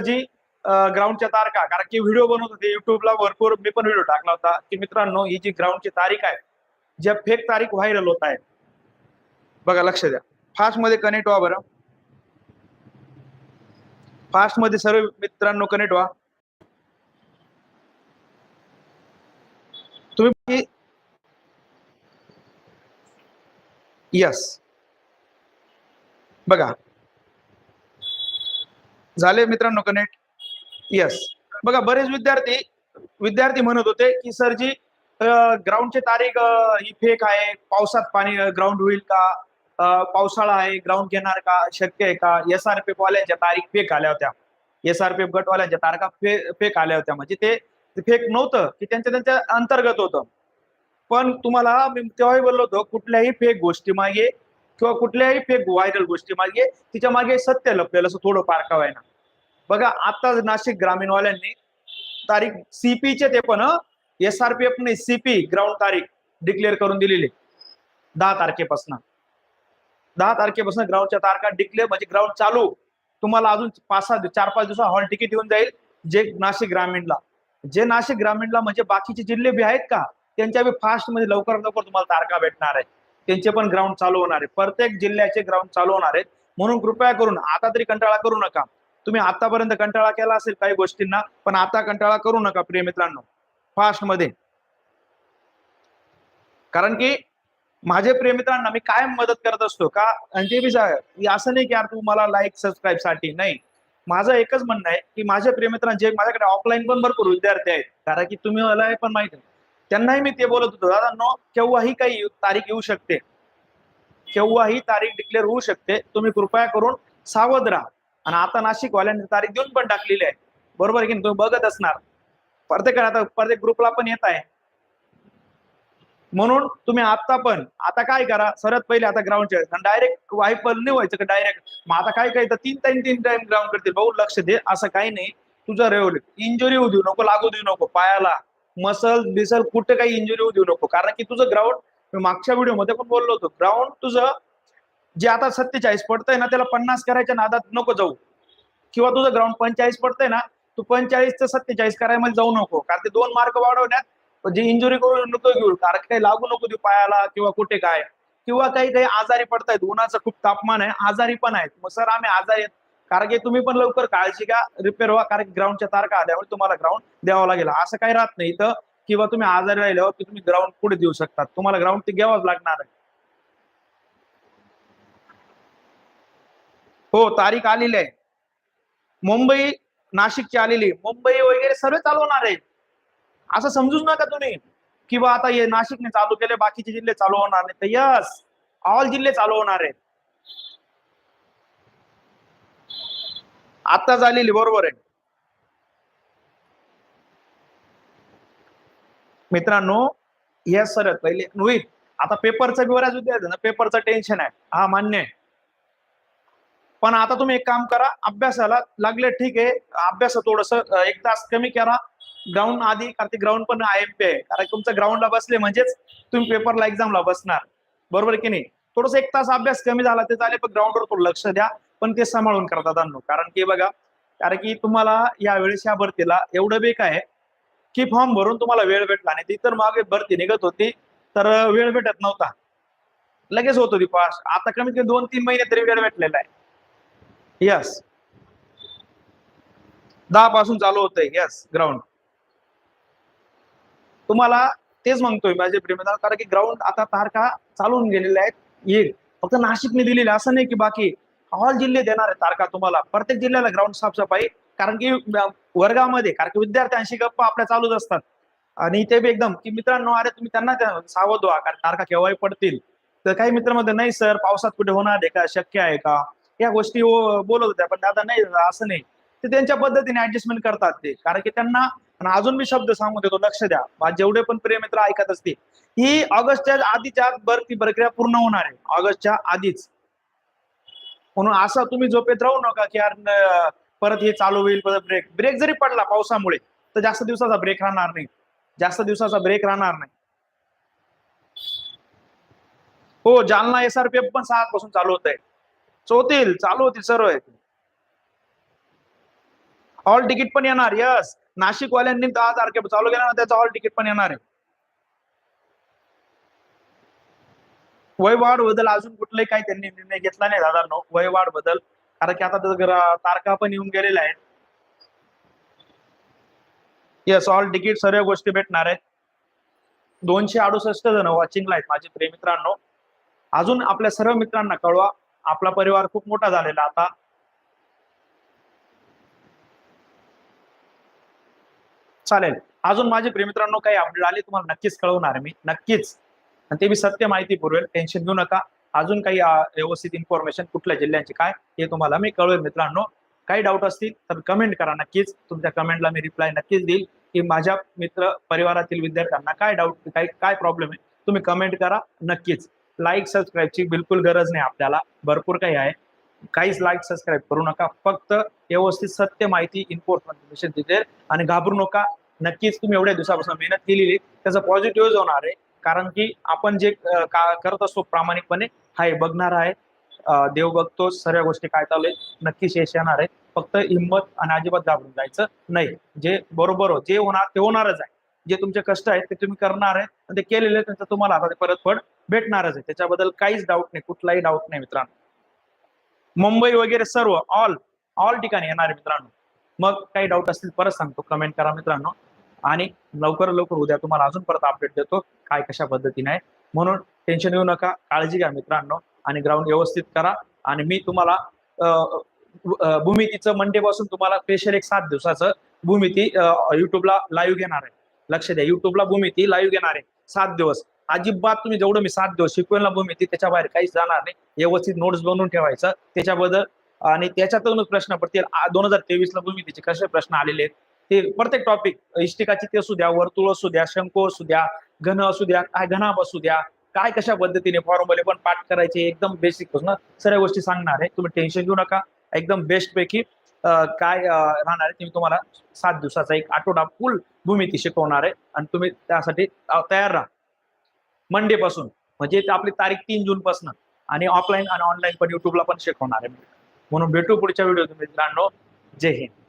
जी ग्राउंडच्या तारखा कारण की व्हिडिओ बनवत होते युट्यूबला भरपूर मी पण व्हिडिओ टाकला होता की मित्रांनो ही जी ग्राउंडची तारीख आहे ज्या फेक तारीख व्हायरल होत आहे बघा लक्ष द्या. फास्टमध्ये कनेक्ट व्हा बरं. फास्टमध्ये सर्व मित्रांनो कनेक्ट व्हा. तुम्ही यस बघा. झाले मित्रांनो कनेक्ट येस बघा बरेच विद्यार्थी विद्यार्थी म्हणत होते की सर जी ग्राउंडची तारीख ही फेक आहे. पावसात पाणी ग्राउंड होईल का? पावसाळा आहे. ग्राउंड घेणार का? शक्य आहे का? एस आर पी वाल्यांच्या तारीख फेक आल्या होत्या. एस आर पी एफ गटवाल्यांच्या तारखा फेक आल्या होत्या. म्हणजे ते फेक नव्हतं की त्यांच्या त्यांच्या अंतर्गत होतं. पण तुम्हाला मी तेव्हाही बोललो होतो कुठल्याही फेक गोष्टी मागे किंवा कुठल्याही फेक व्हायरल गोष्टी मागे तिच्यामागे सत्य लपलेलं असं थोडं पारकावं आहे ना बघा आता नाशिक ग्रामीणवाल्यांनी तारीख सीपीचे ते पण एस आर पी एफ ने सीपी ग्राउंड तारीख डिक्लेअर करून दिलेली. दहा तारखेपासून. दहा तारखेपासून ग्राउंडच्या तारखा डिक्लेअर म्हणजे ग्राउंड चालू. तुम्हाला अजून पाच सहा चार पाच दिवसात हॉल तिकीट येऊन जाईल जे नाशिक ग्रामीणला. जे नाशिक ग्रामीणला म्हणजे बाकीचे जिल्हे बी आहेत का त्यांच्या बी फास्टमध्ये लवकर लवकर तुम्हाला तारखा भेटणार आहे त्यांचे पण ग्राउंड चालू होणार आहे. प्रत्येक जिल्ह्याचे ग्राउंड चालू होणार आहेत. म्हणून कृपया करून आता तरी कंटाळा करू नका. तुम्ही आतापर्यंत कंटाळा केला असेल काही गोष्टींना पण आता कंटाळा करू नका प्रिय मित्रांनो. फास्टमध्ये. कारण की माझे प्रिय मित्रांना मी काय मदत करत असतो का? बी असं नाही की यार तू मला लाईक सबस्क्राईबसाठी. नाही. माझं एकच म्हणणं आहे की माझे प्रिय जे माझ्याकडे ऑफलाईन पण भरपूर विद्यार्थी आहेत. कारण की तुम्ही मला हे पण माहिती आहे. त्यांनाही मी ते बोलत होतो दादा नो केव्हाही काही तारीख येऊ शकते. केव्हाही तारीख डिक्लेअर होऊ शकते. तुम्ही कृपया करून सावध राहा. आणि आता नाशिक वाल्यांनी तारीख देऊन पण टाकलेली आहे. बरोबर आहे की तुम्ही बघत असणार. प्रत्येक आता प्रत्येक ग्रुपला पण येत आहे. म्हणून तुम्ही आता पण आता काय करा? सर्वात पहिले आता ग्राउंडचे डायरेक्ट वायपल नाही व्हायचं का डायरेक्ट मग आता काय काय तर तीन टाइम तीन टाइम ग्राउंड करतील. भाऊ लक्ष दे. असं काही नाही. तुझं रेवल इंजुरी होऊ देऊ नको लागू देऊ नको. पायाला. मसल बिसल कुठे काही इंजुरी होऊ देऊ नको. कारण की तुझं ग्राउंड मागच्या व्हिडिओमध्ये पण बोललो होतो. ग्राउंड तुझं जे आता सत्तेचाळीस पडतंय ना त्याला पन्नास करायच्या नादात नको जाऊ. किंवा तुझं ग्राउंड पंचेचाळीस पडतंय ना तू पंचेचाळीस ते सत्तेचाळीस करायमध्ये जाऊ नको. कारण ते दोन मार्क वाढवण्यात जे इंजुरी करू नको घेऊ कारण काही लागू नको देऊ पायाला किंवा कुठे काय. किंवा काही काही आजारी पडतायत. उन्हाचं खूप तापमान आहे. आजारी पण आहेत. मग सर आम्ही आजारी आहेत. कारण की तुम्ही पण लवकर काळजी घ्या रिपेअर व्हा कारण की ग्राउंडच्या तारखा आल्यामुळे तुम्हाला ग्राउंड द्यावं लागेल. असं काही राहत नाही इथं. किंवा तुम्ही आजारी राहिल्यावर तुम्ही ग्राउंड पुढे देऊ शकतात? तुम्हाला ग्राउंड ते घ्यावाच लागणार आहे. हो तारीख आलेली आहे. मुंबई नाशिकची आलेली मुंबई वगैरे सर्व चालू होणार आहे असं समजूच नका तुम्ही. किंवा आता हे नाशिकने चालू केले बाकीचे जिल्हे चालू होणार नाही तर यस ऑल जिल्हे चालू होणार आहेत. आता झालेली बरोबर आहे. मित्रांनो येस सर पहिले रोहित आता पेपरचं बी बऱ्याच विद्यार्थी ना पेपरचं टेन्शन आहे. हा मान्य आहे. पण आता तुम्ही एक काम करा अभ्यासाला लागले ठीक आहे अभ्यास थोडस एक तास कमी करा. ग्राउंड आधी कारण ते ग्राउंड पण आय एम पी आहे. कारण तुमचं ग्राउंडला बसले म्हणजेच तुम्ही पेपरला एक्झामला बसणार. बरोबर की नाही? थोडस एक तास अभ्यास कमी झाला ते झाले पण ग्राउंडवर थोडं लक्ष द्या. पण ते सांभाळून करता दादांनो. कारण की बघा कारण की तुम्हाला यावेळेस या भरतीला एवढं बेक आहे की फॉर्म भरून तुम्हाला वेळ भेटला नाही. ती तर मागे भरती निघत होती तर वेळ भेटत नव्हता. लगेच होत होती पास आता कमीत कमी दोन तीन महिने तरी वेळ भेटलेला आहे. यस दहा पासून चालू होतंय. यस ग्राउंड तुम्हाला तेच म्हणतोय माझे प्रेमदार कारण की ग्राउंड आता तारखा चालून गेलेल्या आहेत. येईल. फक्त नाशिकने दिलेले असं नाही की बाकी ऑल जिल्हे देणार आहे तारखा तुम्हाला. प्रत्येक जिल्ह्याला ग्राउंड साफसफाई. कारण की वर्गामध्ये कारण की विद्यार्थ्यांशी गप्पा आपल्या चालूच असतात. आणि ते बी एकदम की मित्रांनो अरे तुम्ही त्यांना सावध व्हा कारण तारखा केव्हाही पडतील. तर काही मित्रमध्ये नाही सर पावसात कुठे होणार आहे का? शक्य आहे का? या गोष्टी हो, बोलत होत्या पण दादा नाही असं नाही. ते त्यांच्या पद्धतीने ऍडजस्टमेंट करतात ते. कारण की त्यांना अजून मी शब्द सांगून देतो लक्ष द्या. जेवढे पण प्रियमित्र ऐकत असतील ही ऑगस्टच्या आधीच्या भरती प्रक्रिया पूर्ण होणार आहे. ऑगस्टच्या आधीच. म्हणून असं तुम्ही झोपेत राहू नका की यार परत हे चालू होईल परत ब्रेक ब्रेक जरी पडला पावसामुळे तर जास्त दिवसाचा ब्रेक राहणार नाही. जास्त दिवसाचा ब्रेक राहणार नाही. हो जालना एसआरपीएफ पण सहा पासून चालू होत आहे होतील चालू होतील सर्व. आहे हॉल तिकीट पण येणार यस नाशिकवाल्यांनी दहा तारखे चालू केला ना त्याचा हॉल तिकीट पण येणार आहे. वयवाढ बदल अजून कुठलाही काही त्यांनी निर्णय घेतला नाही दादा वयवाढ बदल कारण की आता तारखा पण येऊन गेलेल्या आहेत. येस ऑल तिकीट सर्व गोष्टी भेटणार आहेत. दोनशे अडुसष्ट जण वॉचिंगला आहेत माझे प्रिय मित्रांनो. अजून आपल्या सर्व मित्रांना कळवा आपला परिवार खूप मोठा झालेला आता. चालेल. अजून माझे प्रेमित्रांनो काही अपडेट आले तुम्हाला नक्कीच कळवणार मी. नक्कीच. आणि ते मी सत्य माहिती पुरवेल. टेन्शन घेऊ नका. अजून काही व्यवस्थित इन्फॉर्मेशन कुठल्या जिल्ह्यांची काय हे तुम्हाला मी कळवेल मित्रांनो. काही डाऊट असतील तर कमेंट करा नक्कीच. तुमच्या कमेंटला मी रिप्लाय नक्कीच देईल. की माझ्या मित्र परिवारातील विद्यार्थ्यांना काय डाऊट काय काय प्रॉब्लेम आहे तुम्ही कमेंट करा नक्कीच. लाईक सबस्क्राईबची बिलकुल गरज नाही आपल्याला. भरपूर काही आहे. काहीच लाईक सबस्क्राईब करू नका. फक्त व्यवस्थित सत्य माहिती इन्फॉर्मेशन देते. आणि घाबरू नका. नक्कीच तुम्ही एवढ्या दिवसापासून मेहनत केलेली त्याचा पॉझिटिव्ह होणार आहे. कारण की आपण जे करत असतो प्रामाणिकपणे हाय बघणार आहे. देव बघतो सर्व गोष्टी काय चालू आहे नक्कीच यश येणार आहे. फक्त हिंमत आणि अजिबात घाबरून जायचं नाही. जे बरोबर हो जे होणार ते होणारच आहे. जे तुमचे कष्ट आहेत ते तुम्ही करणार आहे. आणि ते केलेले त्यांचं तुम्हाला आता ते परतफड भेटणारच आहे. त्याच्याबद्दल काहीच डाऊट नाही कुठलाही डाऊट नाही मित्रांनो. मुंबई वगैरे सर्व ऑल ऑल ठिकाणी येणार आहे मित्रांनो. मग काही डाऊट असतील परत सांगतो. कमेंट करा मित्रांनो. आणि लवकर लवकर उद्या तुम्हाला अजून परत अपडेट देतो काय कशा पद्धतीने आहे. म्हणून टेन्शन घेऊ नका. काळजी घ्या मित्रांनो आणि ग्राउंड व्यवस्थित करा. आणि मी तुम्हाला भूमितीचं मंडे पासून तुम्हाला स्पेशल एक सात दिवसाचं भूमिती युट्यूबला लाईव्ह घेणार आहे. लक्ष द्या. युट्यूबला भूमिती लाईव्ह घेणार आहे. सात दिवस. अजिबात तुम्ही जेवढं मी सात दिवस शिकवेल ना भूमिती त्याच्या बाहेर काहीच जाणार नाही. व्यवस्थित नोट्स बनवून ठेवायचं. त्याच्याबद्दल आणि त्याच्यातूनच प्रश्न पडतील. दोन हजार तेवीस ला भूमितीचे कसे प्रश्न आलेले आहेत? ते प्रत्येक टॉपिक इष्टिकाची ते असू द्या वर्तुळ असू द्या शंकू असू द्या घन असू द्या काय घनाभ असू द्या काय कशा पद्धतीने फॉर्म्युले पण पाठ करायचे एकदम बेसिकपासून सर्व गोष्टी सांगणार आहे. तुम्ही टेन्शन घेऊ नका. एकदम बेस्ट पैकी काय राहणार आहे तुम्ही तुम्हाला सात दिवसाचा एक आठवडा फुल भूमिती शिकवणार आहे. आणि तुम्ही त्यासाठी तयार राहा. मंडे पासून. म्हणजे आपली तारीख तीन जून पासून. आणि ऑफलाईन आणि ऑनलाईन पण युट्यूबला पण शिकवणार आहे. म्हणून भेटू पुढच्या व्हिडिओ मित्रांनो. जय हिंद.